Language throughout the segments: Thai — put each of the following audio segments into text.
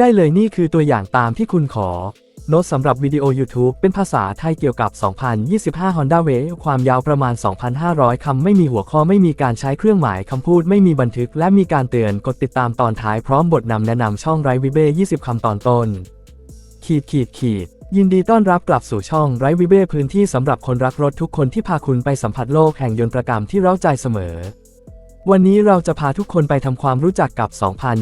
ได้เลยนี่คือตัวอย่างตามที่คุณขอ โน้ตสำหรับวิดีโอ YouTube เป็นภาษาไทยเกี่ยวกับ 2025 Honda Wave ความยาวประมาณ 2,500 คำ ไม่มีหัวข้อไม่มีการใช้เครื่องหมายคำพูดไม่มีบันทึก และมีการเตือนกดติดตามตอนท้ายพร้อมบทนำแนะนำช่องไรวิเบ้20 คำตอนต้น ขีดขีดขีดยินดีต้อนรับกลับสู่ช่องไรวิเบ้พื้นที่สำหรับคนรักรถทุกคนที่พาคุณไปสัมผัสโลกแห่งยนต์ประกรรมที่เร้าใจเสมอ วันนี้เราจะพาทุกคนไปทำความรู้จักกับ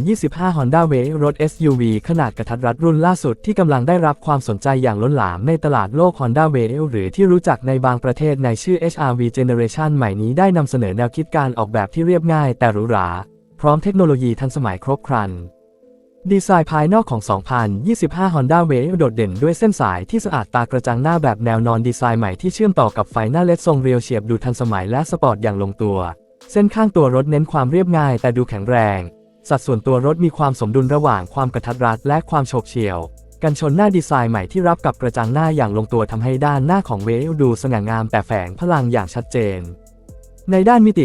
2025 Honda Wave รถ SUV ขนาดกระทัดรัดรุ่นล่าสุดที่กำลังได้รับความสนใจอย่างล้นหลามในตลาดโลก Honda Wave หรือที่รู้จักในบางประเทศในชื่อ HRV Generation ใหม่นี้ได้นำเสนอแนวคิดการออกแบบที่เรียบง่ายแต่หรูหรา พร้อมเทคโนโลยีทันสมัยครบครัน ดีไซน์ภายนอกของ 2025 Honda Wave โดดเด่นด้วยเส้นสายที่สะอาดตากระจังหน้าแบบแนวนอนดีไซน์ใหม่ที่เชื่อมต่อกับไฟหน้าเลดทรงเรียวเฉียบดูทันสมัยและสปอร์ตอย่างลงตัว เส้นข้างตัวรถเน้นความเรียบง่ายแต่ดูแข็งแรง สัดส่วนตัวรถมีความสมดุลระหว่างความกระทัดรัดและความโฉบเฉี่ยว กันชนหน้าดีไซน์ใหม่ที่รับกับกระจังหน้าอย่างลงตัวทำให้ด้านหน้าของเวลดูสง่างามแต่แฝงพลังอย่างชัดเจน ในด้านมิติ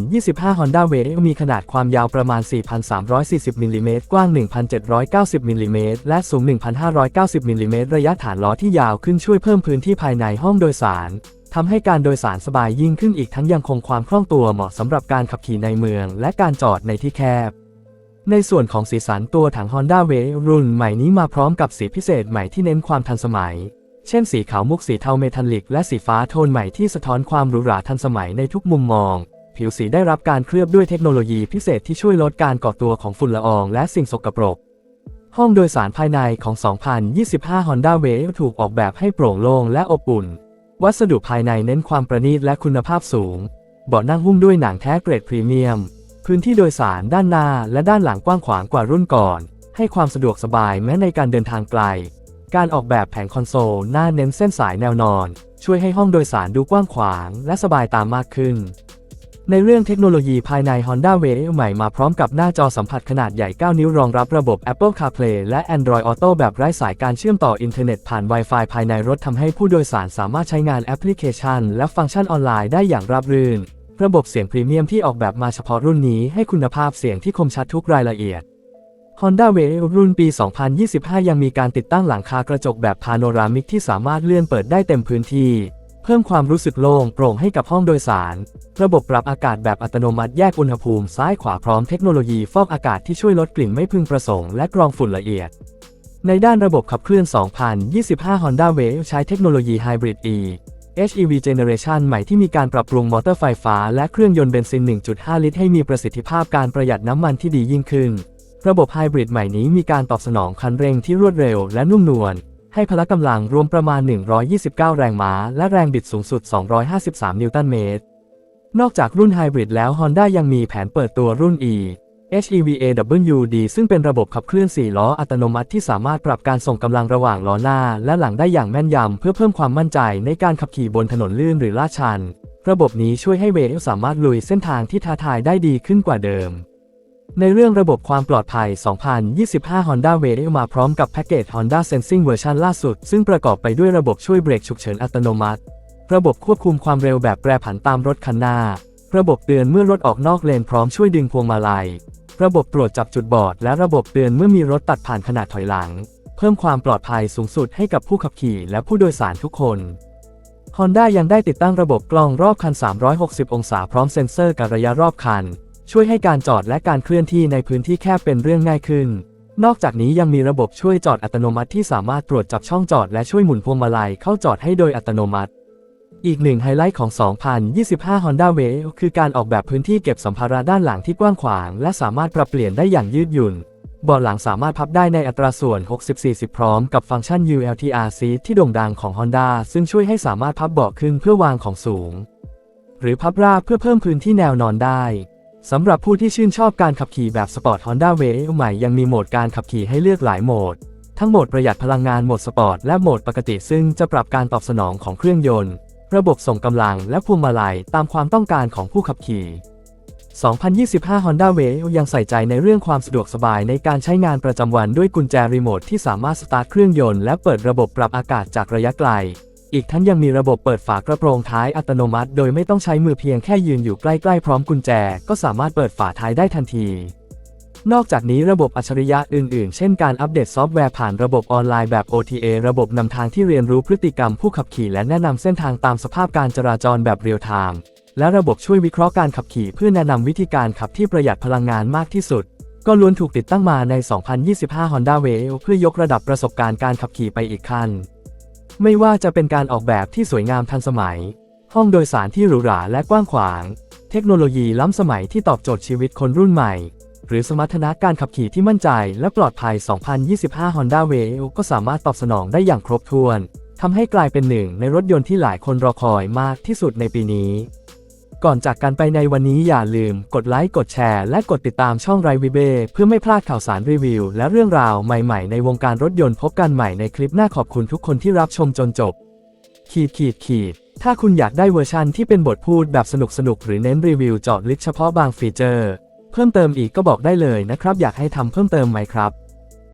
2025 Honda Wave มีขนาดความยาวประมาณ 4,340มิลลิเมตรกว้าง 1,790มิลลิเมตรและสูง 1,590มิลลิเมตรระยะฐานล้อที่ยาวขึ้นช่วยเพิ่มพื้นที่ภายในห้องโดยสาร ทำให้การโดยสารสบายยิ่งขึ้นอีกทั้งยังคงความคล่องตัวเหมาะสำหรับการขับขี่ในเมือง และการจอดในที่แคบ ในส่วนของสีสันตัวถัง Honda Wave รุ่นใหม่นี้มาพร้อมกับสีพิเศษใหม่ที่เน้นความทันสมัย เช่นสีขาวมุกสีเทาเมทัลลิก และสีฟ้าโทนใหม่ที่สะท้อนความหรูหราทันสมัยในทุกมุมมอง ผิวสีได้รับการเคลือบด้วยเทคโนโลยีพิเศษที่ช่วยลดการก่อตัวของฝุ่นละออง และสิ่งสกปรกห้องโดยสารภายในของ 2025 Honda Wave ถูกออกแบบให้โปร่งโล่งและอบอุ่น วัสดุภายในเน้นความประณีตและคุณภาพสูง เบาะนั่งหุ้มด้วยหนังแท้เกรดพรีเมียม พื้นที่โดยสารด้านหน้าและด้านหลังกว้างขวางกว่ารุ่นก่อน ให้ความสะดวกสบายแม้ในการเดินทางไกล การออกแบบแผงคอนโซลหน้าเน้นเส้นสายแนวนอน ช่วยให้ห้องโดยสารดูกว้างขวาง และสบายตามมากขึ้น ในเรื่องเทคโนโลยีภายใน Honda Wave ใหม่มาพร้อมกับหน้าจอสัมผัสขนาดใหญ่ 9 นิ้วรองรับระบบ Apple CarPlay และ Android Auto แบบไร้สายการเชื่อมต่ออินเทอร์เน็ตผ่าน Wi-Fi ภายในรถทำให้ผู้โดยสารสามารถใช้งานแอปพลิเคชัน และฟังก์ชันออนไลน์ได้อย่างราบรื่น ระบบเสียงพรีเมียมที่ออกแบบมาเฉพาะรุ่นนี้ให้คุณภาพเสียงที่คมชัดทุกรายละเอียด Honda Wave รุ่นปี 2025 ยังมีการติดตั้งหลังคากระจกแบบพาโนรามิกที่สามารถเลื่อนเปิดได้เต็มพื้นที่ พิ่มความรู้สึกโล่งโปร่งให้กับห้องโดยสาร ระบบปรับอากาศแบบอัตโนมัติแยกอุณหภูมิซ้ายขวาพร้อมเทคโนโลยีฟอกอากาศที่ช่วยลดกลิ่นไม่พึงประสงค์และกรองฝุ่นละเอียด ในด้านระบบขับเคลื่อน 2025 Honda Wave ใช้เทคโนโลยี Hybrid E HEV Generation ใหม่ที่มีการปรับปรุงมอเตอร์ไฟฟ้าและเครื่องยนต์เบนซิน 1.5 ลิตรให้มีประสิทธิภาพการประหยัดน้ำมันที่ดียิ่งขึ้น ระบบไฮบริดใหม่นี้มีการตอบสนองคันเร่งที่รวดเร็วและนุ่มนวล ให้พละกำลังรวมประมาณ 129 แรงม้า และแรงบิดสูงสุด 253 นิวตันเมตร นอกจากรุ่นไฮบริดแล้ว Honda ยังมีแผนเปิดตัวรุ่น E HEV AWD ซึ่งเป็นระบบขับเคลื่อน 4 ล้ออัตโนมัติที่สามารถปรับการส่งกำลังระหว่างล้อหน้า และหลังได้อย่างแม่นยำเพื่อเพิ่มความมั่นใจในการขับขี่บนถนนลื่นหรือลาดชัน ระบบนี้ช่วยให้เวลสามารถลุยเส้นทางที่ท้าทายได้ดีขึ้นกว่าเดิม ในเรื่องระบบความปลอดภัย 2025 Honda Wave มาพร้อมกับแพ็กเกจ Honda Sensing เวอร์ชันล่าสุด ซึ่งประกอบไปด้วยระบบช่วยเบรกฉุกเฉินอัตโนมัติ ระบบควบคุมความเร็วแบบแปรผันตามรถคันหน้า ระบบเตือนเมื่อรถออกนอกเลนพร้อมช่วยดึงพวงมาลัย ระบบตรวจจับจุดบอด และระบบเตือนเมื่อมีรถตัดผ่านขนาดถอยหลัง เพิ่มความปลอดภัยสูงสุดให้กับผู้ขับขี่และผู้โดยสารทุกคน Honda ยังได้ติดตั้งระบบกล้องรอบคัน 360 องศาพร้อมเซ็นเซอร์การระยะรอบคัน ช่วยให้การจอดและการเคลื่อนที่ในพื้นที่แคบเป็นเรื่องง่ายขึ้น นอกจากนี้ยังมีระบบช่วยจอดอัตโนมัติที่สามารถตรวจจับช่องจอดและช่วยหมุนพวงมาลัยเข้าจอดให้โดยอัตโนมัติ อีกหนึ่งไฮไลท์ของ 2025 Honda Wave คือการออกแบบพื้นที่เก็บสัมภาระด้านหลังที่กว้างขวาง และสามารถปรับเปลี่ยนได้อย่างยืดหยุ่นเบาะหลังสามารถพับได้ในอัตราส่วน 60-40 พร้อมกับฟังก์ชัน ULTR Seat ที่โด่งดังของ Honda ซึ่งช่วยให้สามารถพับเบาะขึ้นเพื่อวางของสูง หรือพับราบเพื่อเพิ่มพื้นที่แนวนอนได้ สำหรับผู้ที่ชื่นชอบการขับขี่แบบสปอร์ต Honda Wave ใหม่ยังมีโหมดการขับขี่ให้เลือกหลายโหมด ทั้งโหมดประหยัดพลังงานโหมดสปอร์ตและโหมดปกติซึ่งจะปรับการตอบสนองของเครื่องยนต์ ระบบส่งกำลังและพวงมาลัยตามความต้องการของผู้ขับขี่ 2025 Honda Wave ยังใส่ใจในเรื่องความสะดวกสบายในการใช้งานประจำวันด้วยกุญแจรีโมทที่สามารถสตาร์ทเครื่องยนต์และเปิดระบบปรับอากาศจากระยะไกล อีกทั้งยังมีระบบเปิดฝากระโปรงท้ายอัตโนมัติ โดยไม่ต้องใช้มือเพียงแค่ยืนอยู่ใกล้ๆพร้อมกุญแจ ก็สามารถเปิดฝาท้ายได้ทันที นอกจากนี้ระบบอัจฉริยะอื่นๆ เช่นการอัปเดตซอฟต์แวร์ผ่านระบบออนไลน์แบบ OTA ระบบนำทางที่เรียนรู้พฤติกรรมผู้ขับขี่และแนะนำเส้นทางตามสภาพการจราจรแบบเรียลไทม์และระบบช่วยวิเคราะห์การขับขี่เพื่อแนะนำวิธีการขับที่ประหยัดพลังงานมากที่สุด ก็ล้วนถูกติดตั้งมาใน 2025 Honda Wave เพื่อยกระดับประสบการณ์การขับขี่ไปอีกขั้น ไม่ว่าจะเป็นการออกแบบที่สวยงามทันสมัย ห้องโดยสารที่หรูหราและกว้างขวาง เทคโนโลยีล้ำสมัยที่ตอบโจทย์ชีวิตคนรุ่นใหม่ หรือสมรรถนะการขับขี่ที่มั่นใจและปลอดภัย 2025 Honda Wave ก็สามารถตอบสนองได้อย่างครบถ้วนทำให้กลายเป็นหนึ่งในรถยนต์ที่หลายคนรอคอยมากที่สุดในปีนี้ ก่อนจากกันไปในวันนี้อย่าลืมกดไลค์กดแชร์ และกดติดตามช่องไรวิเบเพื่อไม่พลาดข่าวสารรีวิว และเรื่องราวใหม่ๆ ในวงการรถยนต์พบกันใหม่ในคลิปหน้าขอบคุณทุกคนที่รับชมจนจบ ขีดขีดขีดถ้าคุณอยากได้เวอร์ชันที่เป็นบทพูดแบบสนุกสนุกหรือเน้นรีวิวเจาะลึกเฉพาะบางฟีเจอร์ เพิ่มเติมอีกก็บอกได้เลยนะครับ อยากให้ทำเพิ่มเติมไหมครับ